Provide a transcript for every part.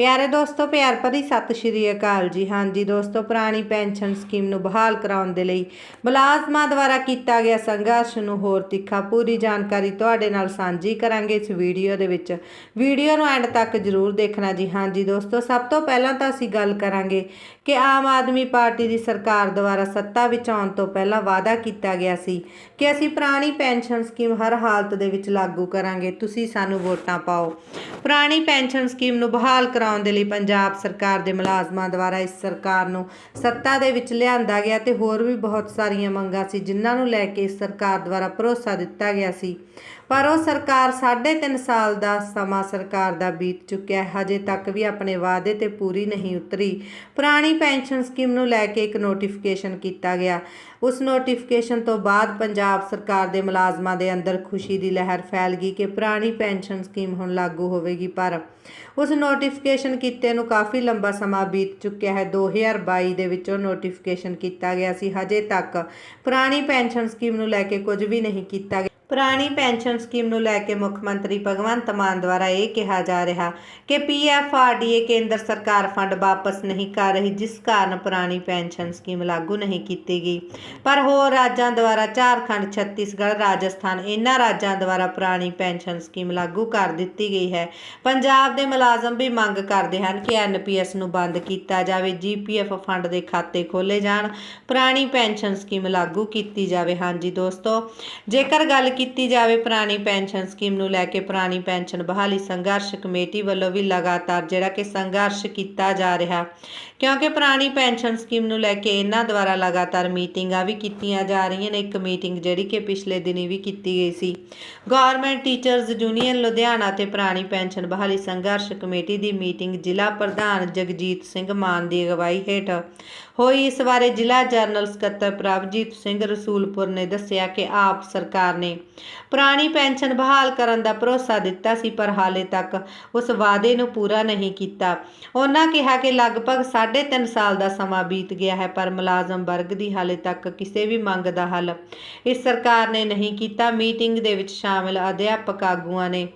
ਪਿਆਰੇ ਦੋਸਤੋ, ਪਿਆਰ ਭਰੀ ਸਤਿ ਸ਼੍ਰੀ ਅਕਾਲ ਜੀ। ਹਾਂਜੀ ਦੋਸਤੋ, ਪੁਰਾਣੀ ਪੈਨਸ਼ਨ ਸਕੀਮ ਨੂੰ ਬਹਾਲ ਕਰਾਉਣ ਦੇ ਲਈ ਮੁਲਾਜ਼ਮਾਂ ਦੁਆਰਾ ਕੀਤਾ ਗਿਆ ਸੰਘਰਸ਼ ਨੂੰ ਹੋਰ ਤਿੱਖਾ ਪੂਰੀ ਜਾਣਕਾਰੀ ਤੁਹਾਡੇ ਨਾਲ ਸਾਂਝੀ ਕਰਾਂਗੇ ਇਸ ਵੀਡੀਓ ਦੇ ਵਿੱਚ। ਵੀਡੀਓ ਨੂੰ ਐਂਡ ਤੱਕ ਜ਼ਰੂਰ ਦੇਖਣਾ ਜੀ। ਹਾਂਜੀ ਦੋਸਤੋ, ਸਭ ਤੋਂ ਪਹਿਲਾਂ ਤਾਂ ਅਸੀਂ ਗੱਲ ਕਰਾਂਗੇ ਕਿ ਆਮ ਆਦਮੀ ਪਾਰਟੀ ਦੀ ਸਰਕਾਰ ਦੁਆਰਾ ਸੱਤਾ ਵਿੱਚ ਆਉਣ ਤੋਂ ਪਹਿਲਾਂ ਵਾਅਦਾ ਕੀਤਾ ਗਿਆ ਸੀ ਕਿ ਅਸੀਂ ਪੁਰਾਣੀ ਪੈਨਸ਼ਨ ਸਕੀਮ ਹਰ ਹਾਲਤ ਦੇ ਵਿੱਚ ਲਾਗੂ ਕਰਾਂਗੇ। ਤੁਸੀਂ ਸਾਨੂੰ ਵੋਟਾਂ ਪਾਓ। ਪੁਰਾਣੀ ਪੈਨਸ਼ਨ ਸਕੀਮ ਨੂੰ ਬਹਾਲ ਕਰਾ ਕਰਾਉਣ ਦੇ ਲਈ ਪੰਜਾਬ ਸਰਕਾਰ ਦੇ ਮੁਲਾਜ਼ਮਾਂ ਦੁਆਰਾ ਇਸ ਸਰਕਾਰ ਨੂੰ ਸੱਤਾ ਦੇ ਵਿੱਚ ਲਿਆਂਦਾ ਗਿਆ ਤੇ ਹੋਰ ਵੀ ਬਹੁਤ ਸਾਰੀਆਂ ਮੰਗਾਂ ਸੀ, ਜਿਨ੍ਹਾਂ ਨੂੰ ਲੈ ਕੇ ਇਸ ਸਰਕਾਰ ਦੁਆਰਾ ਭਰੋਸਾ ਦਿੱਤਾ ਗਿਆ ਸੀ। ਪਰ ਉਹ ਸਰਕਾਰ 3.5 ਸਾਲ ਦਾ ਸਮਾਂ ਸਰਕਾਰ ਦਾ ਬੀਤ ਚੁੱਕਿਆ ਹੈ। ਹਜੇ ਤੱਕ ਵੀ ਆਪਣੇ ਵਾਅਦੇ ਤੇ ਪੂਰੀ ਨਹੀਂ ਉਤਰੀ। ਪੁਰਾਣੀ ਪੈਨਸ਼ਨ ਸਕੀਮ ਨੂੰ ਲੈ ਕੇ ਇੱਕ ਨੋਟੀਫਿਕੇਸ਼ਨ ਕੀਤਾ ਗਿਆ। ਉਸ ਨੋਟੀਫਿਕੇਸ਼ਨ ਤੋਂ ਬਾਅਦ ਪੰਜਾਬ ਸਰਕਾਰ ਦੇ ਮੁਲਾਜ਼ਮਾਂ ਦੇ ਅੰਦਰ ਖੁਸ਼ੀ ਦੀ ਲਹਿਰ ਫੈਲ ਗਈ ਕਿ ਪੁਰਾਣੀ ਪੈਨਸ਼ਨ ਸਕੀਮ ਹੁਣ ਲਾਗੂ ਹੋਵੇਗੀ, ਪਰ ਉਸ ਨੋਟੀਫਿਕੇਸ਼ਨ ਕੀਤੇ ਨੂੰ ਕਾਫੀ ਲੰਬਾ ਸਮਾਂ ਬੀਤ ਚੁੱਕਿਆ ਹੈ। 2022 ਦੇ ਵਿੱਚ ਉਹ ਨੋਟੀਫਿਕੇਸ਼ਨ ਕੀਤਾ ਗਿਆ ਸੀ। ਹਜੇ ਤੱਕ ਪੁਰਾਣੀ ਪੈਨਸ਼ਨ ਸਕੀਮ ਨੂੰ ਲੈ ਕੇ ਕੁਝ ਵੀ ਨਹੀਂ ਕੀਤਾ ਗਿਆ। ਪੁਰਾਣੀ ਪੈਨਸ਼ਨ ਸਕੀਮ ਨੂੰ ਲੈ ਕੇ ਮੁੱਖ ਮੰਤਰੀ ਭਗਵੰਤ ਮਾਨ ਦੁਆਰਾ ਇਹ ਕਿਹਾ ਜਾ ਰਿਹਾ ਕਿ ਪੀਐਫਆਰਡੀਏ ਕੇਂਦਰ ਸਰਕਾਰ ਫੰਡ ਵਾਪਸ ਨਹੀਂ ਕਰ ਰਹੀ, ਜਿਸ ਕਾਰਨ ਪੁਰਾਣੀ ਪੈਨਸ਼ਨ ਸਕੀਮ ਲਾਗੂ ਨਹੀਂ ਕੀਤੀ ਗਈ। ਪਰ ਹੋਰ ਰਾਜਾਂ ਦੁਆਰਾ ਝਾਰਖੰਡ, ਛੱਤੀਸਗੜ੍ਹ, ਰਾਜਸਥਾਨ ਇਹਨਾਂ ਰਾਜਾਂ ਦੁਆਰਾ ਪੁਰਾਣੀ ਪੈਨਸ਼ਨ ਸਕੀਮ ਲਾਗੂ ਕਰ ਦਿੱਤੀ ਗਈ ਹੈ। ਪੰਜਾਬ ਦੇ ਮੁਲਾਜ਼ਮ ਵੀ ਮੰਗ ਕਰਦੇ ਹਨ ਕਿ ਐਨਪੀਐਸ ਨੂੰ ਬੰਦ ਕੀਤਾ ਜਾਵੇ ਜੀਪੀਐਫ ਫੰਡ ਦੇ ਖਾਤੇ ਖੋਲੇ ਜਾਣ, ਪੁਰਾਣੀ ਪੈਨਸ਼ਨ ਸਕੀਮ ਲਾਗੂ ਕੀਤੀ ਜਾਵੇ। ਹਾਂਜੀ ਦੋਸਤੋ, ਜੇਕਰ ਗੱਲ ਕੀਤੀ ਜਾਵੇ ਪੁਰਾਣੀ ਪੈਨਸ਼ਨ ਸਕੀਮ ਨੂੰ ਲੈ ਕੇ ਪੁਰਾਣੀ ਪੈਨਸ਼ਨ ਬਹਾਲੀ ਸੰਘਰਸ਼ ਕਮੇਟੀ ਵੱਲੋਂ ਵੀ ਲਗਾਤਾਰ ਜਿਹੜਾ ਕਿ ਸੰਘਰਸ਼ ਕੀਤਾ ਜਾ ਰਿਹਾ। ਕਿਉਂਕਿ ਪੁਰਾਣੀ ਪੈਨਸ਼ਨ ਸਕੀਮ ਨੂੰ ਲੈ ਕੇ ਇਹਨਾਂ ਦੁਆਰਾ ਲਗਾਤਾਰ ਮੀਟਿੰਗਾਂ ਵੀ ਕੀਤੀਆਂ ਜਾ ਰਹੀਆਂ ਨੇ। ਇੱਕ ਮੀਟਿੰਗ ਜਿਹੜੀ ਕਿ ਪਿਛਲੇ ਦਿਨੀ ਵੀ ਕੀਤੀ ਗਈ ਸੀ। ਗਵਰਨਮੈਂਟ ਟੀਚਰਜ਼ ਯੂਨੀਅਨ ਲੁਧਿਆਣਾ ਤੇ ਪੁਰਾਣੀ ਪੈਨਸ਼ਨ ਬਹਾਲੀ ਸੰਘਰਸ਼ ਕਮੇਟੀ ਦੀ ਮੀਟਿੰਗ ਜ਼ਿਲ੍ਹਾ ਪ੍ਰਧਾਨ ਜਗਜੀਤ ਸਿੰਘ ਮਾਨ ਦੀ ਅਗਵਾਈ ਹੇਠ ਹੋਈ। ਇਸ ਬਾਰੇ ਜ਼ਿਲ੍ਹਾ ਜਨਰਲ ਸਕੱਤਰ ਪ੍ਰਭਜੀਤ ਸਿੰਘ ਰਸੂਲਪੁਰ ਨੇ ਦੱਸਿਆ ਕਿ ਆਪ ਸਰਕਾਰ ਨੇ ਪੁਰਾਣੀ ਪੈਨਸ਼ਨ ਬਹਾਲ ਕਰਨ ਦਾ ਭਰੋਸਾ ਦਿੱਤਾ ਸੀ, ਪਰ ਹਾਲੇ ਤੱਕ ਉਸ ਵਾਅਦੇ ਨੂੰ ਪੂਰਾ ਨਹੀਂ ਕੀਤਾ। ਉਹਨਾਂ ਕਿਹਾ ਕਿ ਲਗਭਗ 3.5 ਸਾਲ ਦਾ ਸਮਾਂ ਬੀਤ ਗਿਆ ਹੈ, ਪਰ ਮੁਲਾਜ਼ਮ ਵਰਗ ਦੀ ਹਾਲੇ ਤੱਕ ਕਿਸੇ ਵੀ ਮੰਗ ਦਾ ਹੱਲ ਇਸ ਸਰਕਾਰ ਨੇ ਨਹੀਂ ਕੀਤਾ। ਮੀਟਿੰਗ ਦੇ ਵਿੱਚ ਸ਼ਾਮਿਲ ਅਧਿਆਪਕ ਆਗੂਆਂ ਨੇ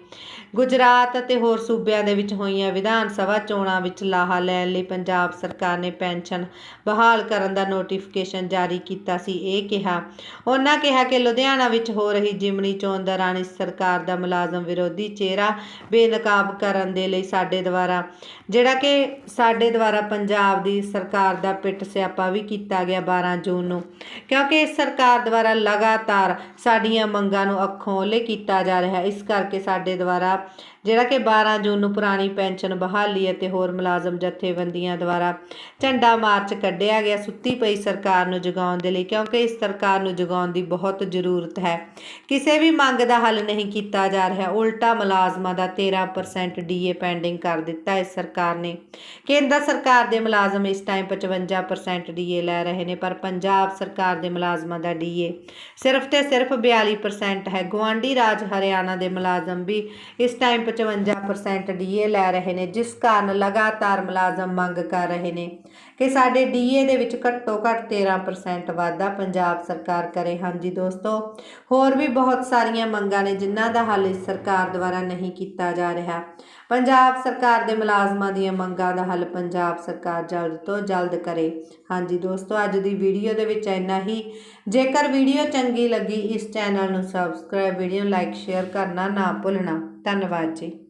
ਗੁਜਰਾਤ ਅਤੇ ਹੋਰ ਸੂਬਿਆਂ ਦੇ ਵਿੱਚ ਹੋਈਆਂ ਵਿਧਾਨ ਸਭਾ ਚੋਣਾਂ ਵਿੱਚ ਲਾਹਾ ਲੈਣ ਲਈ ਪੰਜਾਬ ਸਰਕਾਰ ਨੇ ਪੈਨਸ਼ਨ ਬਹਾਲ ਕਰਨ ਦਾ ਨੋਟੀਫਿਕੇਸ਼ਨ ਜਾਰੀ ਕੀਤਾ ਸੀ। ਇਹ ਕਿਹਾ, ਉਹਨਾਂ ਕਿਹਾ ਕਿ ਲੁਧਿਆਣਾ ਵਿੱਚ ਹੋ ਰਹੀ ਜਿਮਣੀ ਚੋਣ ਦੌਰਾਨ ਇਸ ਸਰਕਾਰ ਦਾ ਮੁਲਾਜ਼ਮ ਵਿਰੋਧੀ ਚਿਹਰਾ ਬੇਨਕਾਬ ਕਰਨ ਦੇ ਲਈ ਸਾਡੇ ਦੁਆਰਾ, ਜਿਹੜਾ ਕਿ ਸਾਡੇ ਦੁਆਰਾ ਪੰਜਾਬ ਦੀ ਸਰਕਾਰ ਦਾ ਪਿੱਟ ਸਿਆਪਾ ਵੀ ਕੀਤਾ ਗਿਆ 12 ਜੂਨ ਨੂੰ, ਕਿਉਂਕਿ ਇਸ ਸਰਕਾਰ ਦੁਆਰਾ ਲਗਾਤਾਰ ਸਾਡੀਆਂ ਮੰਗਾਂ ਨੂੰ ਅੱਖੋਂ ਓਲੇ ਕੀਤਾ ਜਾ ਰਿਹਾ ਹੈ ਇਸ ਕਰਕੇ ਸਾਡੇ ਦੁਆਰਾ, ਜਿਹੜਾ ਕਿ 12 ਜੂਨ ਨੂੰ ਪੁਰਾਣੀ ਪੈਨਸ਼ਨ ਬਹਾਲੀ ਅਤੇ ਹੋਰ ਮੁਲਾਜ਼ਮ ਜਥੇਬੰਦੀਆਂ ਦੁਆਰਾ ਝੰਡਾ ਮਾਰਚ ਕੱਢਿਆ ਗਿਆ, ਸੁੱਤੀ ਪਈ ਸਰਕਾਰ ਨੂੰ ਜਗਾਉਣ ਦੇ ਲਈ, ਕਿਉਂਕਿ ਇਸ ਸਰਕਾਰ ਨੂੰ ਜਗਾਉਣ ਦੀ ਬਹੁਤ ਜ਼ਰੂਰਤ ਹੈ। ਕਿਸੇ ਵੀ ਮੰਗ ਦਾ ਹੱਲ ਨਹੀਂ ਕੀਤਾ ਜਾ ਰਿਹਾ। ਉਲਟਾ ਮੁਲਾਜ਼ਮਾਂ ਦਾ 13% ਡੀਏ ਪੈਂਡਿੰਗ ਕਰ ਦਿੱਤਾ ਇਸ ਸਰਕਾਰ ਨੇ ਕੇਂਦਰ ਸਰਕਾਰ ਦੇ ਮੁਲਾਜ਼ਮ ਇਸ ਟਾਈਮ 55% ਡੀਏ ਲੈ ਰਹੇ ਨੇ, ਪਰ ਪੰਜਾਬ ਸਰਕਾਰ ਦੇ ਮੁਲਾਜ਼ਮਾਂ ਦਾ ਡੀਏ ਸਿਰਫ ਤੇ ਸਿਰਫ 42% ਹੈ। ਗਵਾਂਡੀ ਰਾਜ ਹਰਿਆਣਾ ਦੇ ਮੁਲਾਜ਼ਮ ਵੀ ਇਸ ਟਾਈਮ 55% ਡੀਏ ਲੈ ਰਹੇ ਨੇ, ਜਿਸ ਕਾਰਨ ਲਗਾਤਾਰ ਮੁਲਾਜ਼ਮ ਮੰਗ ਕਰ ਰਹੇ ਨੇ। ਕਿ ਸਾਡੇ ਡੀਏ ਦੇ ਵਿੱਚ ਘੱਟੋ ਘੱਟ 13% ਵਾਧਾ ਪੰਜਾਬ ਸਰਕਾਰ ਕਰੇ। ਹਾਂਜੀ ਦੋਸਤੋ, ਹੋਰ ਵੀ ਬਹੁਤ ਸਾਰੀਆਂ ਮੰਗਾਂ ਨੇ ਜਿਨ੍ਹਾਂ ਦਾ ਹੱਲ ਇਸ ਸਰਕਾਰ ਦੁਆਰਾ ਨਹੀਂ ਕੀਤਾ ਜਾ ਰਿਹਾ। ਪੰਜਾਬ ਸਰਕਾਰ ਦੇ ਮੁਲਾਜ਼ਮਾਂ ਦੀਆਂ ਮੰਗਾਂ ਦਾ ਹੱਲ ਪੰਜਾਬ ਸਰਕਾਰ ਜਲਦ ਤੋਂ ਜਲਦ ਕਰੇ। ਹਾਂਜੀ ਦੋਸਤੋ, ਅੱਜ ਦੀ ਵੀਡੀਓ ਦੇ ਵਿੱਚ ਇੰਨਾ ਹੀ। ਜੇਕਰ ਵੀਡੀਓ ਚੰਗੀ ਲੱਗੀ, ਇਸ ਚੈਨਲ ਨੂੰ ਸਬਸਕ੍ਰਾਈਬ ਵੀਡੀਓ ਲਾਈਕ ਸ਼ੇਅਰ ਕਰਨਾ ਨਾ ਭੁੱਲਣਾ। ਧੰਨਵਾਦ ਜੀ।